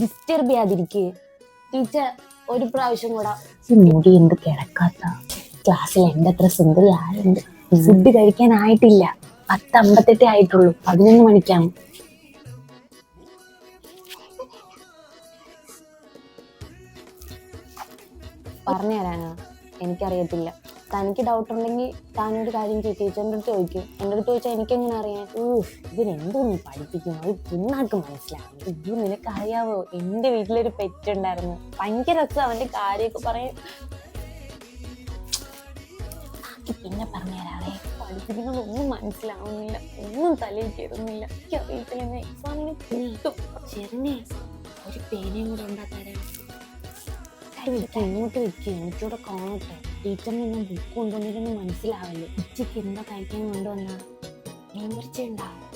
Disturb ചെയ്യാതിരിക്കുക teacher ഒരു പ്രാവശ്യം കൂടാ. മുടി എന്ത് കിടക്കാത്ത? ക്ലാസ്സിൽ എന്റെ അത്ര സുന്ദരി ആരുണ്ട്? ഫുഡ് കഴിക്കാനായിട്ടില്ല. പത്ത് അമ്പത്തെട്ടേ ആയിട്ടുള്ളൂ. പതിനൊന്ന് മണിക്കാണ്. പറഞ്ഞു തരാനാ എനിക്കറിയത്തില്ല. തനിക്ക് ഡൗട്ട് ഉണ്ടെങ്കിൽ താനൊരു കാര്യം ചെയ്യും. ടീച്ചറിന്റെ അടുത്ത് ചോദിക്കും. എന്റെ അടുത്ത് ചോദിച്ചാൽ എനിക്കെങ്ങനെ അറിയാൻ? ഊഹ് ഇതിനെന്തോ നീ പഠിപ്പിക്കുന്നു. അത് പിന്നാർക്ക് മനസ്സിലാവും. ഇത് നിനക്കറിയാവോ? എന്റെ വീട്ടിലൊരു പെറ്റ് ഉണ്ടായിരുന്നു. ഭയങ്കര രസം അവന്റെ കാര്യമൊക്കെ പറയും പിന്നെ പറഞ്ഞു തരാവേ പഠിപ്പിക്കുന്നതൊന്നും മനസ്സിലാവുന്നില്ല. ഒന്നും തലയിൽ കയറുന്നില്ല. എനിക്ക് അറിയത്തില്ല എക്സാമിന് കിട്ടും. ചെറിയ ഒരു പേനയും കൂടെ ഉണ്ടാക്കാരെ വെക്കുക ഇങ്ങോട്ട് വെക്കുക എനിക്കൂടെ കാണട്ടെ. ടീച്ചറിന് ഞാൻ ബുക്ക് കൊണ്ടുവന്നിട്ടൊന്നും മനസ്സിലാവില്ല. ഉച്ചയ്ക്ക് എന്താ കഴിക്കാൻ കൊണ്ടുവന്ന. മീൻ പൊരിച്ചുണ്ടാവും